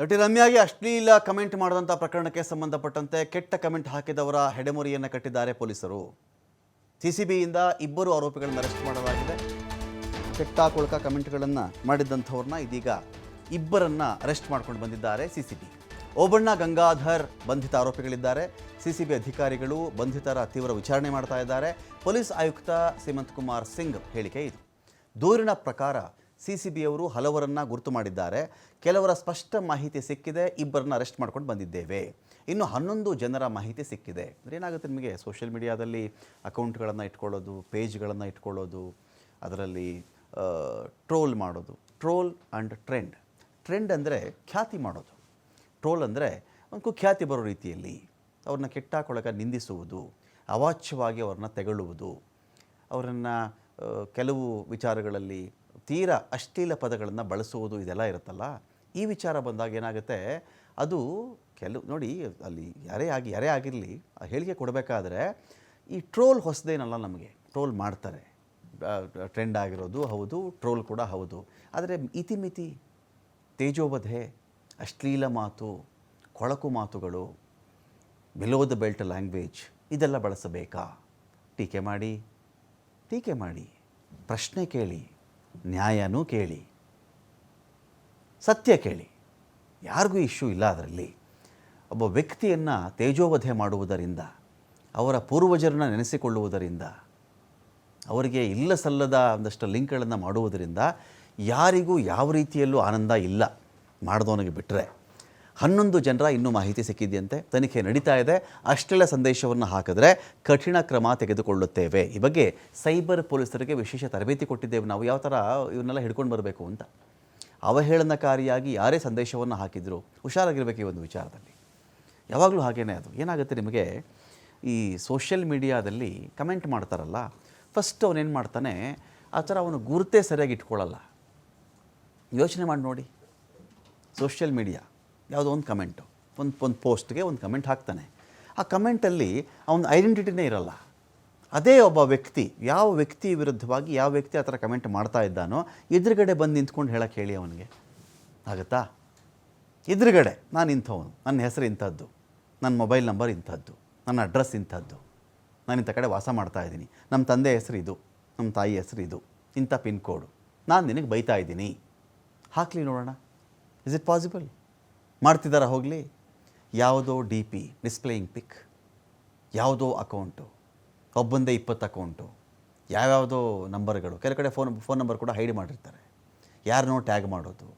ನಟಿ ರಮ್ಯಾಗೆ ಅಶ್ಲೀಲ ಕಮೆಂಟ್ ಮಾಡಿದಂಥ ಪ್ರಕರಣಕ್ಕೆ ಸಂಬಂಧಪಟ್ಟಂತೆ ಕೆಟ್ಟ ಕಮೆಂಟ್ ಹಾಕಿದವರ ಹೆಡೆಮುರಿಯನ್ನು ಕಟ್ಟಿದ್ದಾರೆ ಪೊಲೀಸರು. ಸಿಸಿಬಿಯಿಂದ ಇಬ್ಬರು ಆರೋಪಿಗಳನ್ನು ಅರೆಸ್ಟ್ ಮಾಡಲಾಗಿದೆ. ಕೆಟ್ಟ ಕೊಳಕ ಕಮೆಂಟ್ಗಳನ್ನು ಮಾಡಿದ್ದಂಥವ್ರನ್ನ ಇದೀಗ ಇಬ್ಬರನ್ನ ಅರೆಸ್ಟ್ ಮಾಡ್ಕೊಂಡು ಬಂದಿದ್ದಾರೆ ಸಿಸಿಬಿ. ಓಬಣ್ಣ, ಗಂಗಾಧರ್ ಬಂಧಿತ ಆರೋಪಿಗಳಿದ್ದಾರೆ. ಸಿಸಿಬಿ ಅಧಿಕಾರಿಗಳು ಬಂಧಿತರ ತೀವ್ರ ವಿಚಾರಣೆ ಮಾಡ್ತಾ ಇದ್ದಾರೆ. ಪೊಲೀಸ್ ಆಯುಕ್ತ ಸೀಮಂತ್ ಕುಮಾರ್ ಸಿಂಗ್ ಹೇಳಿಕೆ ಇದು. ದೂರಿನ ಪ್ರಕಾರ ಸಿಸಿಬಿಯವರು ಹಲವರನ್ನ ಗುರುತು ಮಾಡಿದ್ದಾರೆ. ಕೆಲವರ ಸ್ಪಷ್ಟ ಮಾಹಿತಿ ಸಿಕ್ಕಿದೆ. ಇಬ್ಬರನ್ನ ಅರೆಸ್ಟ್ ಮಾಡ್ಕೊಂಡು ಬಂದಿದ್ದೇವೆ. ಇನ್ನು ಹನ್ನೊಂದು ಜನರ ಮಾಹಿತಿ ಸಿಕ್ಕಿದೆ. ಅಂದರೆ ಏನಾಗುತ್ತೆ ನಿಮಗೆ? ಸೋಷಿಯಲ್ ಮೀಡಿಯಾದಲ್ಲಿ ಅಕೌಂಟ್ಗಳನ್ನು ಇಟ್ಕೊಳ್ಳೋದು, ಪೇಜ್ಗಳನ್ನು ಇಟ್ಕೊಳ್ಳೋದು, ಅದರಲ್ಲಿ ಟ್ರೋಲ್ ಮಾಡೋದು. Troll and trend. ಟ್ರೆಂಡ್ ಅಂದರೆ ಖ್ಯಾತಿ ಮಾಡೋದು. ಟ್ರೋಲ್ ಅಂದರೆ ಒಂದು ಕುಖ್ಯಾತಿ ಬರೋ ರೀತಿಯಲ್ಲಿ ಅವ್ರನ್ನ ಕೆಟ್ಟಾಕೊಳಗ ನಿಂದಿಸುವುದು, ಅವಾಚ್ಯವಾಗಿ ಅವ್ರನ್ನ ತೆಗಳುವುದು, ಅವರನ್ನು ಕೆಲವು ವಿಚಾರಗಳಲ್ಲಿ ತೀರಾ ಅಶ್ಲೀಲ ಪದಗಳನ್ನು ಬಳಸುವುದು ಇದೆಲ್ಲ ಇರುತ್ತಲ್ಲ, ಈ ವಿಚಾರ ಬಂದಾಗ ಏನಾಗುತ್ತೆ, ಅದು ಕೆಲವು, ನೋಡಿ ಅಲ್ಲಿ ಯಾರೇ ಆಗಿ, ಯಾರೇ ಆಗಿರಲಿ, ಆ ಹೇಳಿಕೆ ಕೊಡಬೇಕಾದ್ರೆ ಈ ಟ್ರೋಲ್ ಹೊಸದೇನಲ್ಲ ನಮಗೆ, ಟ್ರೋಲ್ ಮಾಡ್ತಾರೆ. ಟ್ರೆಂಡ್ ಆಗಿರೋದು ಹೌದು, ಟ್ರೋಲ್ ಕೂಡ ಹೌದು. ಆದರೆ ಇತಿಮಿತಿ, ತೇಜೋವಧೆ, ಅಶ್ಲೀಲ ಮಾತು, ಕೊಳಕು ಮಾತುಗಳು ಬಿಲೋ ದ ಬೆಲ್ಟ್ ಲ್ಯಾಂಗ್ವೇಜ್ ಇದೆಲ್ಲ ಬಳಸಬೇಕಾ? ಟೀಕೆ ಮಾಡಿ ಟೀಕೆ ಮಾಡಿ, ಪ್ರಶ್ನೆ ಕೇಳಿ. ನ್ಯಾಯನೂ ಕೇಳಿ, ಸತ್ಯ ಕೇಳಿ. ಯಾರಿಗೂ ಇಶ್ಯೂ ಇಲ್ಲ ಅದರಲ್ಲಿ. ಒಬ್ಬ ವ್ಯಕ್ತಿಯನ್ನು ತೇಜೋವಧೆ ಮಾಡುವುದರಿಂದ, ಅವರ ಪೂರ್ವಜರನ್ನು ನೆನೆಸಿಕೊಳ್ಳುವುದರಿಂದ, ಅವರಿಗೆ ಇಲ್ಲ ಸಲ್ಲದ ಒಂದಷ್ಟು ಲಿಂಕ್ಗಳನ್ನು ಮಾಡುವುದರಿಂದ ಯಾರಿಗೂ ಯಾವ ರೀತಿಯಲ್ಲೂ ಆನಂದ ಇಲ್ಲ. ಮಾಡಿದವನಿಗೆ ಬಿಟ್ಟರೆ ಹನ್ನೊಂದು ಜನರ ಇನ್ನೂ ಮಾಹಿತಿ ಸಿಕ್ಕಿದೆಯಂತೆ. ತನಿಖೆ ನಡೀತಾ ಇದೆ. ಅಷ್ಟೆಲ್ಲ ಸಂದೇಶವನ್ನು ಹಾಕಿದ್ರೆ ಕಠಿಣ ಕ್ರಮ ತೆಗೆದುಕೊಳ್ಳುತ್ತೇವೆ. ಈ ಬಗ್ಗೆ ಸೈಬರ್ ಪೊಲೀಸರಿಗೆ ವಿಶೇಷ ತರಬೇತಿ ಕೊಟ್ಟಿದ್ದೇವೆ. ನಾವು ಯಾವ ಥರ ಇವನ್ನೆಲ್ಲ ಹಿಡ್ಕೊಂಡು ಬರಬೇಕು ಅಂತ. ಅವಹೇಳನಕಾರಿಯಾಗಿ ಯಾರೇ ಸಂದೇಶವನ್ನು ಹಾಕಿದ್ರು ಹುಷಾರಾಗಿರ್ಬೇಕು ಈ ಒಂದು ವಿಚಾರದಲ್ಲಿ. ಯಾವಾಗಲೂ ಹಾಗೇನೇ ಅದು. ಏನಾಗುತ್ತೆ ನಿಮಗೆ, ಈ ಸೋಷಿಯಲ್ ಮೀಡಿಯಾದಲ್ಲಿ ಕಮೆಂಟ್ ಮಾಡ್ತಾರಲ್ಲ, ಫಸ್ಟ್ ಅವನೇನು ಮಾಡ್ತಾನೆ, ಆ ಥರ ಅವನು ಗುರುತೇ ಸರಿಯಾಗಿ ಇಟ್ಕೊಳ್ಳಲ್ಲ. ಯೋಚನೆ ಮಾಡಿ ನೋಡಿ. Social media. ಯಾವುದೋ ಒಂದು ಕಮೆಂಟು ಒಂದು ಒಂದು ಪೋಸ್ಟ್ಗೆ ಒಂದು ಕಮೆಂಟ್ ಹಾಕ್ತಾನೆ. ಆ ಕಮೆಂಟಲ್ಲಿ ಅವನ ಐಡೆಂಟಿಟಿನೇ ಇರಲ್ಲ. ಅದೇ ಒಬ್ಬ ವ್ಯಕ್ತಿ, ಯಾವ ವ್ಯಕ್ತಿ ವಿರುದ್ಧವಾಗಿ ಯಾವ ವ್ಯಕ್ತಿ ಆ ಥರ ಕಮೆಂಟ್ ಮಾಡ್ತಾ ಇದ್ದಾನೋ, ಎದುರುಗಡೆ ಬಂದು ನಿಂತ್ಕೊಂಡು ಹೇಳಕ್ಕೆ ಹೇಳಿ ಅವನಿಗೆ. ಆಗುತ್ತಾ? ಎದುರುಗಡೆ, ನಾನು ಇಂಥವನು. ನನ್ನ ಹೆಸರು ಇಂಥದ್ದು. ನನ್ನ ಮೊಬೈಲ್ ನಂಬರ್ ಇಂಥದ್ದು. ನನ್ನ ಅಡ್ರೆಸ್ ಇಂಥದ್ದು. ನಾನು ಇಂಥ ಕಡೆ ವಾಸ ಮಾಡ್ತಾ ಇದ್ದೀನಿ. ನಮ್ಮ ತಂದೆ ಹೆಸರು ಇದು. ನಮ್ಮ ತಾಯಿ ಹೆಸರು ಇದು. ಇಂಥ ಪಿನ್ ಕೋಡು. ನಾನು ನಿನಗೆ ಬೈತಾ ಇದ್ದೀನಿ. ಹಾಕಲಿ ನೋಡೋಣ. ಇಸ್ ಇಟ್ ಪಾಸಿಬಲ್ ಮಾಡ್ತಿದ್ದಾರಾ ಹೋಗಲಿ. ಯಾವುದೋ ಡಿ ಪಿ ಡಿಸ್ಪ್ಲೇಯಿಂಗ್ ಪಿಕ್ ಯಾವುದೋ ಅಕೌಂಟು ಒಬ್ಬಂದೇ ಇಪ್ಪತ್ತು ಅಕೌಂಟು ಯಾವ್ಯಾವುದೋ ನಂಬರ್ಗಳು ಕೆಲವು ಕಡೆ ಫೋನ್ ಫೋನ್ ನಂಬರ್ ಕೂಡ ಹೈಡ್ ಮಾಡಿರ್ತಾರೆ. ಯಾರನ್ನೋ ಟ್ಯಾಗ್ ಮಾಡೋದು,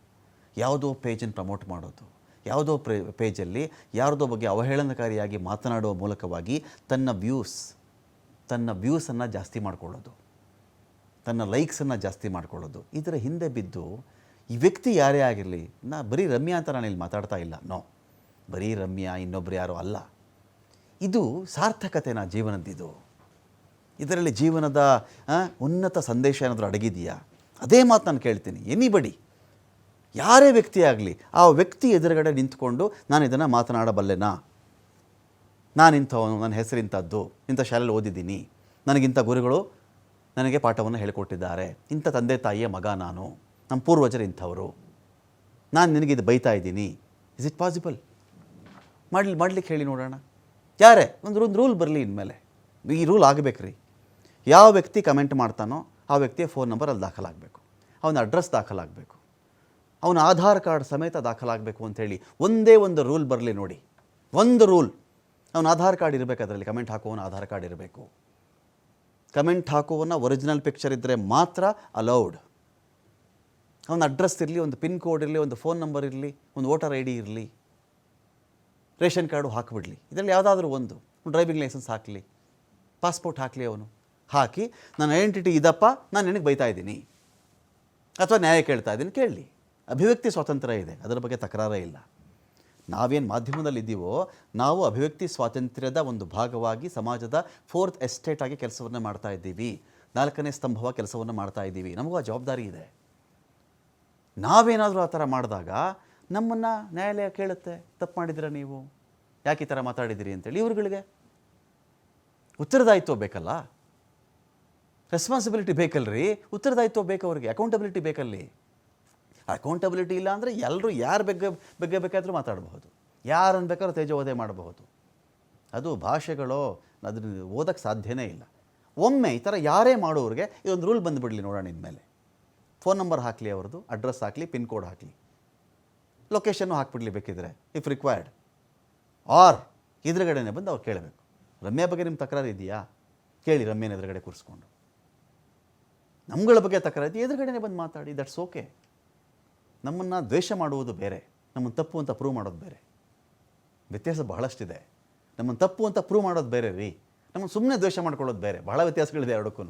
ಯಾವುದೋ ಪೇಜನ್ನು ಪ್ರಮೋಟ್ ಮಾಡೋದು, ಯಾವುದೋ ಪ್ರೇ ಪೇಜಲ್ಲಿ ಯಾರದೋ ಬಗ್ಗೆ ಅವಹೇಳನಕಾರಿಯಾಗಿ ಮಾತನಾಡುವ ಮೂಲಕವಾಗಿ ತನ್ನ ವ್ಯೂಸ್ ತನ್ನ ವ್ಯೂಸನ್ನು ಜಾಸ್ತಿ ಮಾಡ್ಕೊಳ್ಳೋದು, ತನ್ನ ಲೈಕ್ಸನ್ನು ಜಾಸ್ತಿ ಮಾಡ್ಕೊಳ್ಳೋದು ಇದರ ಹಿಂದೆ ಬಿದ್ದು ಈ ವ್ಯಕ್ತಿ ಯಾರೇ ಆಗಿರಲಿ, ನಾ ಬರೀ ರಮ್ಯಾ ಅಂತ ನಾನು ಇಲ್ಲಿ ಮಾತಾಡ್ತಾ ಇಲ್ಲ. ನೋ, ಬರೀ ರಮ್ಯಾ, ಇನ್ನೊಬ್ರು ಯಾರೋ ಅಲ್ಲ. ಇದು ಸಾರ್ಥಕತೆನ ಜೀವನದ್ದಿದು. ಇದರಲ್ಲಿ ಜೀವನದ ಉನ್ನತ ಸಂದೇಶ ಏನಾದರೂ ಅಡಗಿದೆಯಾ ಅದೇ ಮಾತು ನಾನು ಕೇಳ್ತೀನಿ. ಎನಿಬಡಿ ಯಾರೇ ವ್ಯಕ್ತಿ ಆಗಲಿ, ಆ ವ್ಯಕ್ತಿ ಎದುರುಗಡೆ ನಿಂತ್ಕೊಂಡು ನಾನು ಇದನ್ನು ಮಾತನಾಡಬಲ್ಲೆನಾ? ನಾನು ಇಂಥವನು ನನ್ನ ಹೆಸರು ಇಂಥದ್ದು, ಇಂಥ ಶಾಲೆಯಲ್ಲಿ ಓದಿದ್ದೀನಿ. ನನಗಿಂಥ ಗುರುಗಳು ನನಗೆ ಪಾಠವನ್ನು ಹೇಳಿಕೊಟ್ಟಿದ್ದಾರೆ. ಇಂಥ ತಂದೆ ತಾಯಿಯ ಮಗ ನಾನು. ನಮ್ಮ ಪೂರ್ವಜರು ಇಂಥವರು. ನಾನು ನಿನಗಿದು ಬೈತಾ ಇದ್ದೀನಿ. ಇಸ್ ಇಟ್ ಪಾಸಿಬಲ್ ಮಾಡ್ಲಿ, ಮಾಡ್ಲಿಕ್ಕೆ ಹೇಳಿ ನೋಡೋಣ. ಯಾರೇ? ಒಂದು ಒಂದು ರೂಲ್ ಬರಲಿ ಇನ್ಮೇಲೆ. ಈ ರೂಲ್ ಆಗಬೇಕ್ರಿ. ಯಾವ ವ್ಯಕ್ತಿ ಕಮೆಂಟ್ ಮಾಡ್ತಾನೋ ಆ ವ್ಯಕ್ತಿಯ ಫೋನ್ ನಂಬರ್ ಅಲ್ಲಿ ದಾಖಲಾಗಬೇಕು. ಅವನ ಅಡ್ರೆಸ್ ದಾಖಲಾಗಬೇಕು. ಅವನ ಆಧಾರ್ ಕಾರ್ಡ್ ಸಮೇತ ದಾಖಲಾಗಬೇಕು ಅಂಥೇಳಿ ಒಂದೇ ಒಂದು ರೂಲ್ ಬರಲಿ ನೋಡಿ. ಒಂದು ರೂಲ್. ಅವನ ಆಧಾರ್ ಕಾರ್ಡ್ ಇರಬೇಕು, ಅದರಲ್ಲಿ ಕಮೆಂಟ್ ಹಾಕುವವನ ಆಧಾರ್ ಕಾರ್ಡ್ ಇರಬೇಕು. ಕಮೆಂಟ್ ಹಾಕುವವನ ಒರಿಜಿನಲ್ ಪಿಕ್ಚರ್ ಇದ್ದರೆ ಮಾತ್ರ ಅಲೌಡ್. ಅವನ ಅಡ್ರೆಸ್ ಇರಲಿ, ಒಂದು ಪಿನ್ ಕೋಡ್ ಇರಲಿ, ಒಂದು ಫೋನ್ ನಂಬರ್ ಇರಲಿ, ಒಂದು ವೋಟರ್ ಐ ಡಿ ಇರಲಿ, ರೇಷನ್ ಕಾರ್ಡು ಹಾಕಿಬಿಡಲಿ. ಇದರಲ್ಲಿ ಯಾವುದಾದ್ರೂ ಒಂದು ಡ್ರೈವಿಂಗ್ ಲೈಸೆನ್ಸ್ ಹಾಕಲಿ, ಪಾಸ್ಪೋರ್ಟ್ ಹಾಕಲಿ ಅವನು, ಹಾಕಿ, ನನ್ನ ಐಡೆಂಟಿಟಿ ಇದಪ್ಪ, ನಾನು ನಿನಗೆ ಬೈತಾ ಇದ್ದೀನಿ. ಅಥವಾ ನ್ಯಾಯ ಕೇಳ್ತಾ ಇದ್ದೀನಿ, ಕೇಳಲಿ. ಅಭಿವ್ಯಕ್ತಿ ಸ್ವಾತಂತ್ರ್ಯ ಇದೆ, ಅದರ ಬಗ್ಗೆ ತಕರಾರೇ ಇಲ್ಲ. ನಾವೇನು ಮಾಧ್ಯಮದಲ್ಲಿದ್ದೀವೋ ನಾವು ಅಭಿವ್ಯಕ್ತಿ ಸ್ವಾತಂತ್ರ್ಯದ ಒಂದು ಭಾಗವಾಗಿ ಸಮಾಜದ ಫೋರ್ತ್ ಎಸ್ಟೇಟ್ ಆಗಿ ಕೆಲಸವನ್ನು ಮಾಡ್ತಾ ಇದ್ದೀವಿ. ನಾಲ್ಕನೇ ಸ್ತಂಭವ ಕೆಲಸವನ್ನು ಮಾಡ್ತಾ ಇದ್ದೀವಿ. ನಮಗೂ ಆ ಜವಾಬ್ದಾರಿ ಇದೆ. ನಾವೇನಾದರೂ ಆ ಥರ ಮಾಡಿದಾಗ ನಮ್ಮನ್ನು ನ್ಯಾಯಾಲಯ ಕೇಳುತ್ತೆ, ತಪ್ಪು ಮಾಡಿದಿರ ನೀವು? ಯಾಕೆ ಈ ಥರ ಮಾತಾಡಿದಿರಿ ಅಂತೇಳಿ ಇವ್ರುಗಳಿಗೆ ಉತ್ತರದಾಯಿತ್ವ ಬೇಕಲ್ಲ? ರೆಸ್ಪಾನ್ಸಿಬಿಲಿಟಿ ಬೇಕಲ್ರಿ? ಉತ್ತರದಾಯಿತ್ವ ಬೇಕು ಅವ್ರಿಗೆ ಅಕೌಂಟಬಿಲಿಟಿ ಬೇಕಲ್ಲಿ? ಅಕೌಂಟಬಿಲಿಟಿ ಇಲ್ಲ ಅಂದರೆ ಎಲ್ಲರೂ ಯಾರು ಬಗ್ಗೆ ಬಗ್ಗೆ ಬೇಕಾದರೂ ಮಾತಾಡಬಹುದು. ಯಾರನ್ನು ಬೇಕಾದ್ರೂ ತೇಜೋವಧೆ ಮಾಡಬಹುದು. ಅದು ಭಾಷೆಗಳೋ, ಅದನ್ನ ಓದಕ್ಕೆ ಸಾಧ್ಯನೇ ಇಲ್ಲ. ಒಮ್ಮೆ ಈ ಥರ ಯಾರೇ ಮಾಡೋರಿಗೆ ಇದೊಂದು ರೂಲ್ ಬಂದುಬಿಡಲಿ ನೋಡೋಣ ಇನ್ಮೇಲೆ. ಫೋನ್ ನಂಬರ್ ಹಾಕಲಿ ಅವ್ರದ್ದು ಅಡ್ರೆಸ್ ಹಾಕಲಿ ಪಿನ್ ಕೋಡ್ ಹಾಕಲಿ. ಲೊಕೇಶನ್ನು ಹಾಕ್ಬಿಡ್ಲಿ ಬೇಕಿದ್ರೆ ಇಫ್ ರಿಕ್ವೈರ್ಡ್ ಆರ್ ಎದುರುಗಡೆನೆ ಬಂದು ಅವ್ರು ಕೇಳಬೇಕು. ರಮ್ಯಾ ಬಗ್ಗೆ ನಿಮ್ಮ ತಕರಾರು ಇದೆಯಾ? ಕೇಳಿ ರಮ್ಯನ ಎದುರುಗಡೆ ಕೂರಿಸ್ಕೊಂಡು. ನಮ್ಗಳ ಬಗ್ಗೆ ತಕರಾರು ಇದೆಯಾ? ಎದುರುಗಡೆನೆ ಬಂದು ಮಾತಾಡಿ ದಟ್ಸ್ ಓಕೆ ನಮ್ಮನ್ನು ದ್ವೇಷ ಮಾಡುವುದು ಬೇರೆ, ನಮ್ಮನ್ನು ತಪ್ಪು ಅಂತ ಪ್ರೂವ್ ಮಾಡೋದು ಬೇರೆ. ವ್ಯತ್ಯಾಸ ಬಹಳಷ್ಟಿದೆ. ನಮ್ಮನ್ನು ತಪ್ಪು ಅಂತ ಪ್ರೂವ್ ಮಾಡೋದು ಬೇರೆ ರೀ. ನಮ್ಮನ್ನು ಸುಮ್ಮನೆ ದ್ವೇಷ ಮಾಡ್ಕೊಳ್ಳೋದು ಬೇರೆ. ಬಹಳ ವ್ಯತ್ಯಾಸಗಳಿದೆ ಎರಡಕ್ಕೂ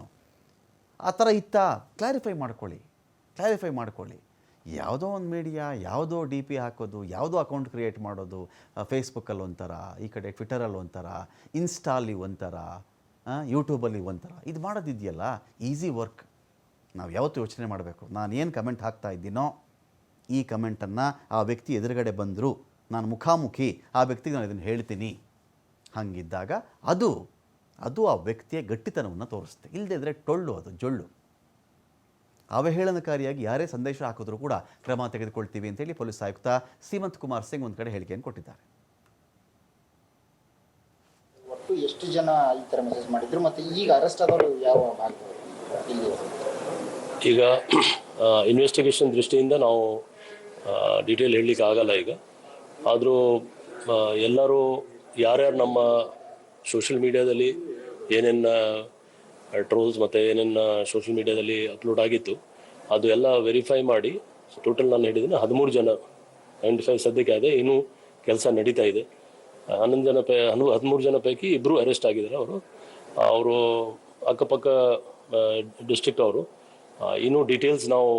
ಆ ಥರ ಇತ್ತ? ಕ್ಲಾರಿಫೈ ಮಾಡ್ಕೊಳ್ಳಿ. ಕ್ಲಾರಿಫೈ ಮಾಡ್ಕೊಳ್ಳಿ. ಯಾವುದೋ ಒಂದು ಮೀಡಿಯಾ ಯಾವುದೋ ಡಿ ಪಿ ಹಾಕೋದು, ಯಾವುದೋ ಅಕೌಂಟ್ ಕ್ರಿಯೇಟ್ ಮಾಡೋದು ಫೇಸ್ಬುಕ್ಕಲ್ಲಿ ಒಂಥರ, ಈ ಕಡೆ ಟ್ವಿಟರಲ್ಲಿ ಒಂಥರ ಇನ್ಸ್ಟಾಲಿ ಒಂಥರ ಯೂಟ್ಯೂಬಲ್ಲಿ ಒಂಥರ. ಇದು ಮಾಡೋದಿದೆಯಲ್ಲ ಈಸಿ ವರ್ಕ್ ನಾವು ಯಾವತ್ತೂ ಯೋಚನೆ ಮಾಡಬೇಕು. ನಾನು ಏನು ಕಮೆಂಟ್ ಹಾಕ್ತಾ ಇದ್ದೀನೋ, ಈ ಕಮೆಂಟನ್ನು ಆ ವ್ಯಕ್ತಿ ಎದುರುಗಡೆ ಬಂದರು, ನಾನು ಮುಖಾಮುಖಿ ಆ ವ್ಯಕ್ತಿಗೆ ನಾನು ಇದನ್ನು ಹೇಳ್ತೀನಿ. ಹಾಗಿದ್ದಾಗ ಅದು ಅದು ಆ ವ್ಯಕ್ತಿಯ ಗಟ್ಟಿತನವನ್ನು ತೋರಿಸುತ್ತೆ. ಇಲ್ಲದಿದ್ದರೆ ಟೊಳ್ಳು ಅದು, ಜೊಳ್ಳು. ಅವಹೇಳನಕಾರಿಯಾಗಿ ಯಾರೇ ಸಂದೇಶ ಹಾಕಿದ್ರೂ ಕೂಡ ಕ್ರಮ ತೆಗೆದುಕೊಳ್ತೀವಿ ಅಂತೇಳಿ ಪೊಲೀಸ್ ಆಯುಕ್ತ ಸೀಮಂತ್ ಕುಮಾರ್ ಸಿಂಗ್ ಒಂದು ಕಡೆ ಹೇಳಿಕೆಯನ್ನು ಕೊಟ್ಟಿದ್ದಾರೆ. ಒಟ್ಟು ಎಷ್ಟು ಜನ ಈ ಥರ ಮೆಸೇಜ್ ಮಾಡಿದ್ರು? ಮತ್ತು ಈಗ ಅರೆಸ್ಟ್ ಆದವರು ಯಾವ ಈಗ ಇನ್ವೆಸ್ಟಿಗೇಷನ್ ದೃಷ್ಟಿಯಿಂದ ನಾವು ಡೀಟೇಲ್ ಹೇಳಲಿಕ್ಕೆ ಆಗಲ್ಲ ಈಗ. ಆದರೂ ಎಲ್ಲರೂ ಯಾರ್ಯಾರು ನಮ್ಮ ಸೋಷಿಯಲ್ ಮೀಡಿಯಾದಲ್ಲಿ ಏನೇನು ಟ್ರೋಲ್ಸ್ ಮತ್ತು ಏನೇನು ಸೋಷಿಯಲ್ ಮೀಡಿಯಾದಲ್ಲಿ ಅಪ್ಲೋಡ್ ಆಗಿತ್ತು, ಅದು ಎಲ್ಲ ವೆರಿಫೈ ಮಾಡಿ ಟೋಟಲ್ ನಾನು ಹೇಳಿದ್ದೀನಿ ಹದಿಮೂರು ಜನ ನೈಂಟಿ ಫೈವ್ ಸದ್ಯಕ್ಕೆ ಅದೇ ಇನ್ನೂ ಕೆಲಸ ನಡೀತಾ ಇದೆ. ಹನ್ನೊಂದು ಜನ ಪೈ ಹನ್ನು ಹದಿಮೂರು ಜನ ಪೈಕಿ ಇಬ್ಬರು ಅರೆಸ್ಟ್ ಆಗಿದ್ದಾರೆ ಅವರು. ಅವರು ಅಕ್ಕಪಕ್ಕ ಡಿಸ್ಟ್ರಿಕ್ಟ್ ಅವರು. ಇನ್ನೂ ಡೀಟೇಲ್ಸ್ ನಾವು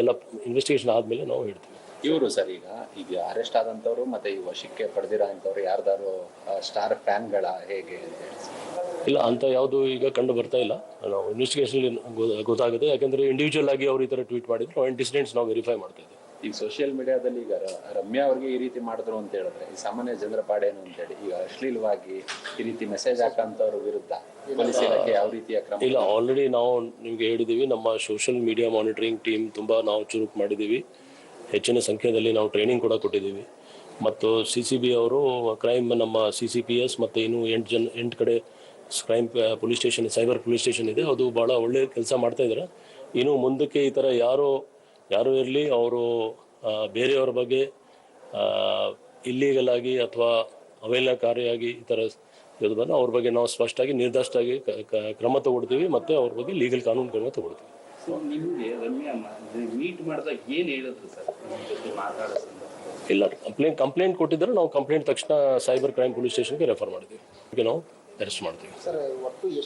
ಎಲ್ಲ ಇನ್ವೆಸ್ಟಿಗೇಷನ್ ಆದಮೇಲೆ ನಾವು ಹೇಳ್ತೀವಿ. ಇವರು ಸರ್ ಈಗ ಈಗ ಅರೆಸ್ಟ್ ಆದಂಥವ್ರು ಮತ್ತೆ ಈ ವಶಕ್ಕೆ ಪಡೆದಿರೋ ಅಂಥವ್ರು ಯಾರ್ದಾರು ಸ್ಟಾರ್ ಫ್ಯಾನ್ಗಳ ಹೇಗೆ ಅಂತ ಹೇಳಿ ಇಲ್ಲ ಅಂತ ಯಾವುದು ಈಗ ಕಂಡು ಬರ್ತಾ ಇಲ್ಲ. ನಾವು ಇನ್ವೆಸ್ಟಿಗೇಷನ್ ಗೊತ್ತಾಗುತ್ತೆ. ಯಾಕಂದ್ರೆ ಇಂಡಿವಿಜುವಲ್ ಆಗಿ ಅವ್ರು ಈ ಥರ ಟ್ವೀಟ್ ಮಾಡಿದ್ರು. ಡಿಸಿಡೆಂಟ್ಸ್ ನಾವು ವೆರಿಫೈ ಮಾಡ್ತಾ ಇದ್ದೀವಿ. ಈಗ ಸೋಷಿಯಲ್ ಮೀಡಿಯಾದಲ್ಲಿ ಈಗ ರಮ್ಯಾ ಅವ್ರಿಗೆ ಈ ರೀತಿ ಮಾಡಿದ್ರು ಅಂತ ಹೇಳಿದ್ರೆ ಈ ಸಾಮಾನ್ಯ ಜನರ ಪಾಡೇನು ಅಂತೇಳಿ ಈಗ ಅಶ್ಲೀಲವಾಗಿ ಈ ರೀತಿ ಮೆಸೇಜ್ ಹಾಕಂತವ್ರ ವಿರುದ್ಧ ಪೊಲೀಸ್ ಇಲಾಖೆ ಯಾವ ರೀತಿಯ ಕ್ರಮ ಇಲ್ಲ ಆಲ್ರೆಡಿ ನಾವು ನಿಮಗೆ ಹೇಳಿದ್ದೀವಿ ನಮ್ಮ ಸೋಷಿಯಲ್ ಮೀಡಿಯಾ ಮಾನಿಟರಿಂಗ್ ಟೀಮ್ ತುಂಬ ನಾವು ಚುರುಕು ಮಾಡಿದ್ದೀವಿ ಹೆಚ್ಚಿನ ಸಂಖ್ಯೆಯಲ್ಲಿ ನಾವು ಟ್ರೈನಿಂಗ್ ಕೂಡ ಕೊಟ್ಟಿದ್ದೀವಿ ಮತ್ತು ಸಿ ಸಿ ಬಿ ಅವರು ಕ್ರೈಮ್ ನಮ್ಮ ಸಿ ಸಿ ಪಿ ಎಸ್ ಮತ್ತು ಇನ್ನೂ ಎಂಟು ಜನ ಎಂಟು ಕಡೆ crime police station cyber police station ಇದೆ. ಅದು ಭಾಳ ಒಳ್ಳೆ ಕೆಲಸ ಮಾಡ್ತಾ ಇದ್ದಾರೆ ಇನ್ನು ಮುಂದಕ್ಕೆ ಈ ಥರ ಯಾರು ಯಾರು ಇರಲಿ ಅವರು ಬೇರೆಯವರ ಬಗ್ಗೆ ಇಲ್ಲೀಗಲ್ ಆಗಿ ಅಥವಾ ಅವೇಲನಕಾರಿಯಾಗಿ ಈ ಥರ ಇದು ಬಂದು ಅವ್ರ ಬಗ್ಗೆ ನಾವು ಸ್ಪಷ್ಟವಾಗಿ ನಿರ್ದಷ್ಟಾಗಿ ಕ್ರಮ ತಗೊಳ್ತೀವಿ ಮತ್ತು ಅವ್ರ ಬಗ್ಗೆ ಲೀಗಲ್ ಕಾನೂನು ಕ್ರಮ ತಗೊಳ್ತೀವಿ? ಇಲ್ಲ ಕಂಪ್ಲೇಂಟ್ ಕಂಪ್ಲೇಂಟ್ ಕೊಟ್ಟಿದ್ದರೆ ನಾವು ಕಂಪ್ಲೇಂಟ್ ತಕ್ಷಣ ಸೈಬರ್ ಕ್ರೈಮ್ ಪೊಲೀಸ್ ಸ್ಟೇಷನ್ಗೆ ರೆಫರ್ ಮಾಡ್ತೀವಿ. ಓಕೆ ನಾವು ಅರೆಸ್ಟ್ ಮಾಡ್ತೀವಿ. ಸರ್ ಒಟ್ಟು ಎಷ್ಟು